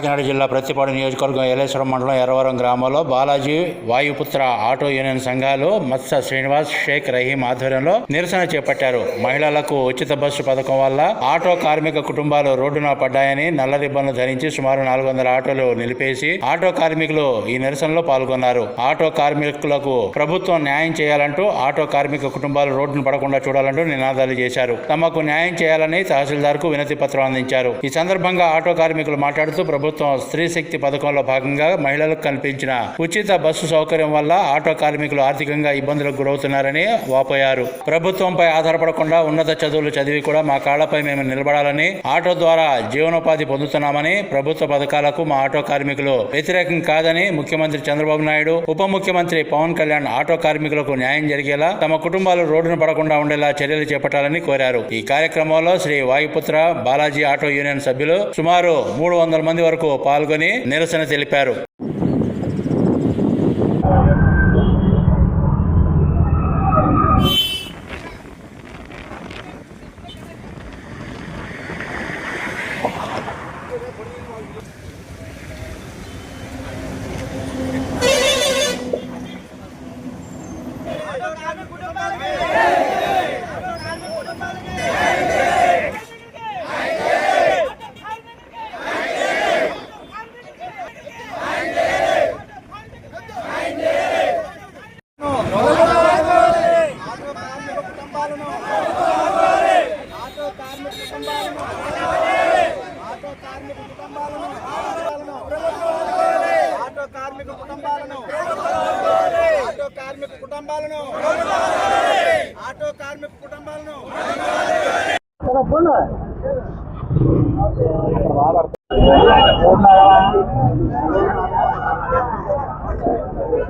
కాకినాడ జిల్లా ప్రతిపాడు నియోజకవర్గం ఏలేశ్వరం మండలం ఎర్రవరం గ్రామంలో బాలాజీ వాయుపుత్ర ఆటో యూనియన్ సంఘాలు మత్స శ్రీనివాస్ షేక్ రహీం ఆధ్వర్యంలో నిరసన చేపట్టారు. మహిళలకు ఉచిత బస్సు పథకం వల్ల ఆటో కార్మిక కుటుంబాలు రోడ్డున పడ్డాయని నల్ల రిబ్బన్లు ధరించి సుమారు నాలుగు వందల ఆటోలు నిలిపేసి ఆటో కార్మికులు ఈ నిరసనలో పాల్గొన్నారు. ఆటో కార్మికులకు ప్రభుత్వం న్యాయం చేయాలంటూ ఆటో కార్మిక కుటుంబాలు రోడ్డును పడకుండా చూడాలంటూ నినాదాలు చేశారు. తమకు న్యాయం చేయాలని తహసీల్దార్కు వినతి పత్రం అందించారు. ఈ సందర్భంగా ఆటో కార్మికులు మాట్లాడుతూ ప్రభుత్వం స్త్రీ శక్తి పథకంలో భాగంగా మహిళలకు కల్పించిన ఉచిత బస్సు సౌకర్యం వల్ల ఆటో కార్మికులు ఆర్థికంగా ఇబ్బందులకు గురవుతున్నారని వాపోయారు. ప్రభుత్వంపై ఆధారపడకుండా ఉన్నత చదువులు చదివి కూడా మా కాళ్ళపై మేము నిలబడాలని ఆటో ద్వారా జీవనోపాధి పొందుతున్నామని ప్రభుత్వ పథకాలకు మా ఆటో కార్మికులు వ్యతిరేకం కాదని ముఖ్యమంత్రి చంద్రబాబు నాయుడు ఉప ముఖ్యమంత్రి పవన్ కళ్యాణ్ ఆటో కార్మికులకు న్యాయం జరిగేలా తమ కుటుంబాలు రోడ్డున పడకుండా ఉండేలా చర్యలు చేపట్టాలని కోరారు. ఈ కార్యక్రమంలో శ్రీ వాయుపుత్ర బాలాజీ ఆటో యూనియన్ సభ్యులు సుమారు మూడు వందల మంది వరకు పాల్గొని నిరసన తెలిపారు. కుటుంబాలకి. కార్మిక కుటుంబాలను ఆటో కార్మిక కుటుంబాలను ఆటో కార్మిక కుటుంబాలను ఆటో కార్మిక కుటుంబాలను ఆటో కార్మిక కుటుంబాలను